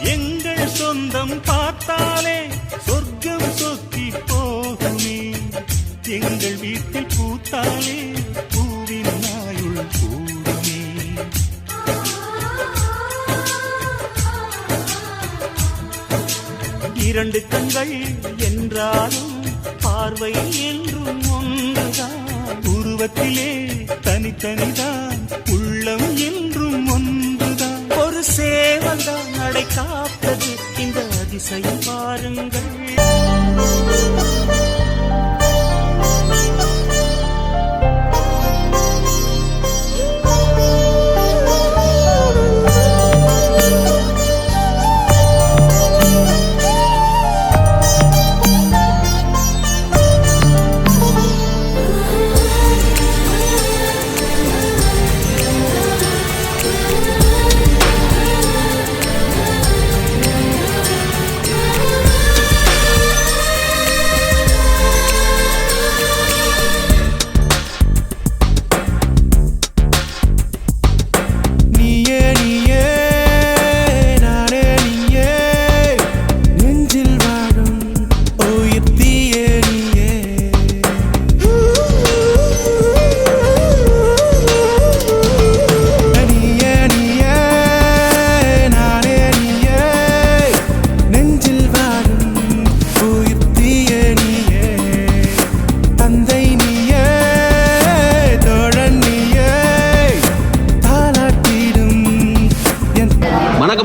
எங்கள் சொந்தம் பார்த்தாலே சொர்க்கம் சொத்தி போகுமே. எங்கள் வீட்டில் பூத்தாலே பூவின் நாயுள் கூடுமே. இரண்டு கண்கள் என்றாலும் பார்வை என்றும் ஒன்றுதான். உருவத்திலே தனித்தனிதான் உள்ளம் என்று சேவல் தான் நடை காப்பது இந்த அதிசயம் பாருங்கள்.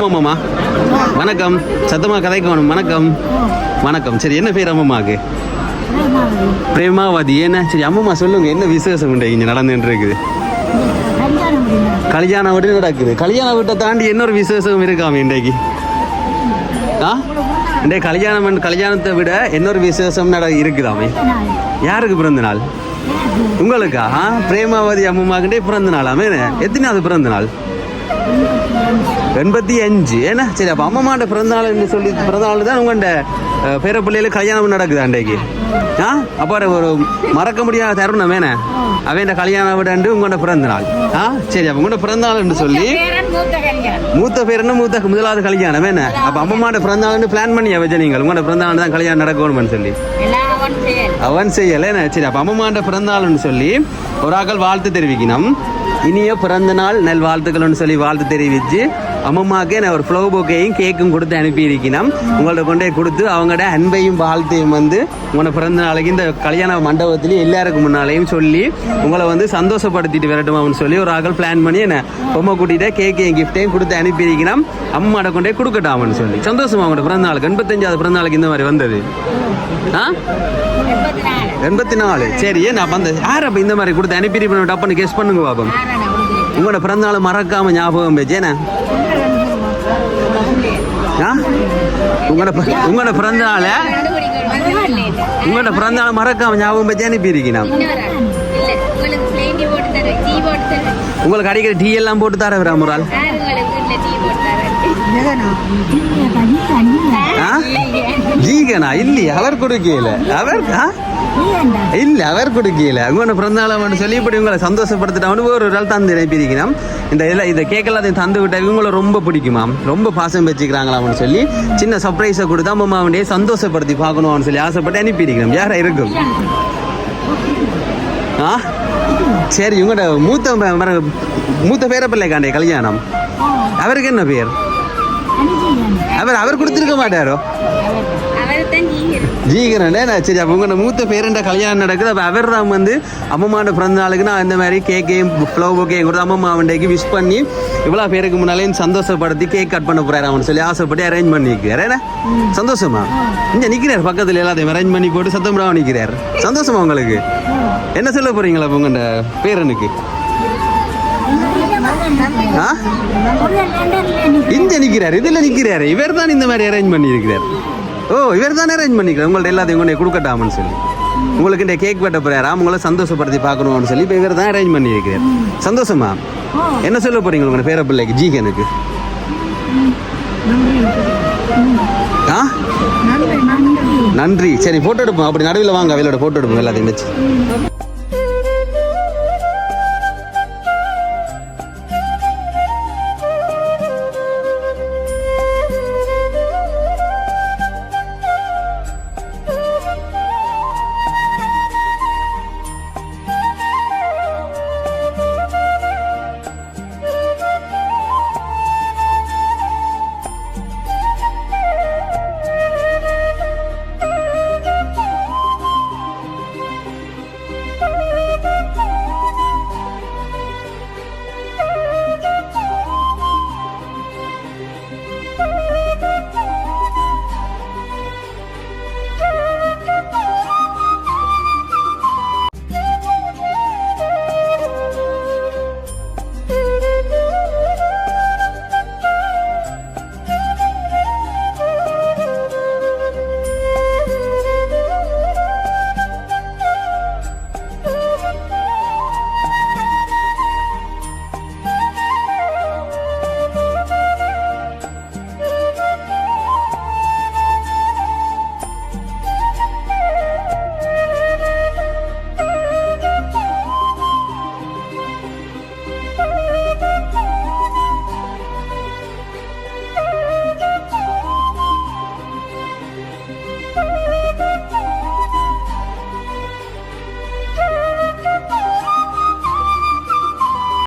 அம்மாமா வணக்கம். சத்தமா கதைக்கு வேணும் வணக்கம். வணக்கம். சரி என்ன பேர் அம்மாவுக்கு பிரேமாவதி. என்ன? சரி அம்மம்மா சொல்லுங்க. என்ன விசேஷம் உண்டு இங்க நடந்துட்டு இருக்குது கல்யாணம் வீடு நடக்குது. கல்யாண வீட்டை தாண்டி இன்னொரு விசேஷம் இருக்காம இன்றைக்கு. ஆ? இன்றைய கல்யாணம் கல்யாணத்தை விட இன்னொரு விசேஷம் நட இருக்குதாமே? யாருக்கு பிறந்த நாள்? உங்களுக்கா? பிரேமாவதி அம்மம்மாக்கிட்டே பிறந்த நாளாமே எத்தனாவது பிறந்த நாள்? எண்பத்தி அஞ்சு. ஏன்னா சரி அப்போ அம்மாண்ட பிறந்த நாள்னு சொல்லி பிறந்த நாள் தான் உங்கள்கிட்ட பேர பிள்ளைகளுக்கு கல்யாணம் நடக்குது அன்றைக்கு. ஆ? அப்போ ஒரு மறக்க முடியாத தருணம் வேணே அவன் கல்யாணம் விடண்டு உங்களோட பிறந்த நாள் ஆ? சரி அப்போ உங்களோட பிறந்த நாள்னு சொல்லி மூத்த பேர் என்ன மூத்த முதலாவது கல்யாணம் வேணே அப்போ அம்மாண்ட பிறந்த நாள்னு பிளான் பண்ணி வச்ச நீங்கள்? உங்களோட பிறந்த நாள் தான் கல்யாணம் நடக்கணும்னு சொல்லி. அவன் செய்யல என்ன? சரி அப்போ அம்மாண்ட பிறந்த நாள்னு சொல்லி ஒரு ஆக்கள் வாழ்த்து தெரிவிக்கணும். இனிய பிறந்த நாள் நல் வாழ்த்துக்கள்னு சொல்லி வாழ்த்து தெரிவித்து அம்மாவுக்கு நான் ஒரு ஃப்ளோ போக்கையும் கேக்கும் கொடுத்து அனுப்பியிருக்கணும் உங்கள்ட்ட கொண்டே கொடுத்து அவங்களோட அன்பையும் வாழ்த்தையும் வந்து உங்களோட பிறந்த நாளைக்கு இந்த கல்யாண மண்டபத்திலையும் எல்லாருக்கும் முன்னாலேயும் சொல்லி உங்களை வந்து சந்தோஷப்படுத்திட்டு விரட்டுமான்னு சொல்லி ஒரு ஆகல் பிளான் பண்ணி என்ன பொம்மை கூட்டிகிட்டே கேக்கையும் கிஃப்டையும் கொடுத்து அனுப்பியிருக்கணும் அம்மாட கொண்டே கொடுக்கட்டாமன்னு சொல்லி. சந்தோஷமா அவங்களோட பிறந்த நாளுக்கு எண்பத்தஞ்சாவது பிறந்த நாளுக்கு இந்த மாதிரி வந்தது? ஆ? எண்பத்தி நாலு. சரி ஏன் நான் அந்த யார் அப்போ இந்த மாதிரி கொடுத்து அனுப்பி டப்புன்னு கெஸ் பண்ணுங்க பாப்போம். உங்களோட பிறந்தநாள் மறக்காம ஞாபகம் வச்சேனே உங்களோட உங்களோட பிறந்த நாள உங்களோட பிறந்த நாள் மறக்காம ஞாபகம் வச்சு அனுப்பியிருக்கீங்க உங்களுக்கு போட்டு அடிக்கிற டீ எல்லாம் போட்டு தர விராமுறால் ஆ? ஜீகனா? இல்லையா அவர் கொடுக்கல. அவர் ஆ? இல்ல அவர் கொடுக்கல. உங்களோட பிறந்த நாளை மட்டும் சொல்லி இப்படி உங்களை சந்தோஷப்படுத்திட்டான்னு ஒரு நாள் தந்து அனுப்பியிருக்கணும் இந்த இதில் இந்த கேக் எல்லாத்தையும் தந்து விட்டா இவங்களை ரொம்ப பிடிக்குமாம் ரொம்ப பாசம் வச்சுக்கிறாங்களாம்னு சொல்லி சின்ன சர்ப்ரைஸை கொடுத்து அம்மா அவனையே சந்தோஷப்படுத்தி பார்க்கணும்னு சொல்லி ஆசைப்பட்டு அனுப்பியிருக்கணும் யாரா இருக்கும்? ஆ? சரி உங்களோட மூத்த மூத்த பேர பிள்ளைக்காண்டே கல்யாணம். அவருக்கு என்ன பேர்? அவர் அவர் கொடுத்துருக்க மாட்டாரோ? ஜீகரண்டே நான் சரி அப்போ உங்களோட மூத்த பேரண்ட கல்யாணம் நடக்குது அப்போ அவர் தான் வந்து அம்மாவோட பிறந்த நாளுக்கு நான் இந்த மாதிரி கேக்கையும் ஃப்ளவ் கேக்கையும் கொடுத்து அம்மம்மா அவன்டைக்கு விஷ் பண்ணி இவ்வளோ பேருக்கு முன்னாலேயும் சந்தோஷப்படுத்தி கேக் கட் பண்ண போறாரு அவன் சொல்லி ஆசைப்பட்டு அரேஞ்ச் பண்ணி நிற்கிறார் சந்தோஷமா? இங்கே நிற்கிறார் பக்கத்தில் எல்லாத்தையும் அரேஞ்ச் பண்ணி போட்டு சத்தம் போடாம நிற்கிறார் சந்தோஷமா உங்களுக்கு? என்ன சொல்ல போகிறீங்களா அப்போ உங்கள்ட பேரனுக்கு? ஆ? நிற்கிறார் இதில் நிற்கிறார் இவர் தான் இந்த மாதிரி அரேஞ்ச் பண்ணி இருக்கிறார் ஓ இவர் தான் அரேஞ்ச் பண்ணிக்கிறார் உங்கள்ட்ட எல்லாத்தையும் கொண்டு கொடுக்கட்டாமன்னு சொல்லி. உங்களுக்கு இந்த கேக் வெட்ட போறாரா? உங்களை சந்தோஷப்படுத்தி பார்க்கணும்னு சொல்லி இப்போ இவர் தான் அரேஞ்ச் பண்ணி இருக்கிறார் சந்தோஷமா என்ன சொல்ல போறீங்க உங்க பேர பிள்ளைக்கு ஜீகனுக்கு? ஆ? நன்றி சரி போட்டோ எடுப்போம். அப்படி நடுவில் வாங்க அவையோட போட்டோ எடுப்போம் எல்லாத்தையும் வச்சு.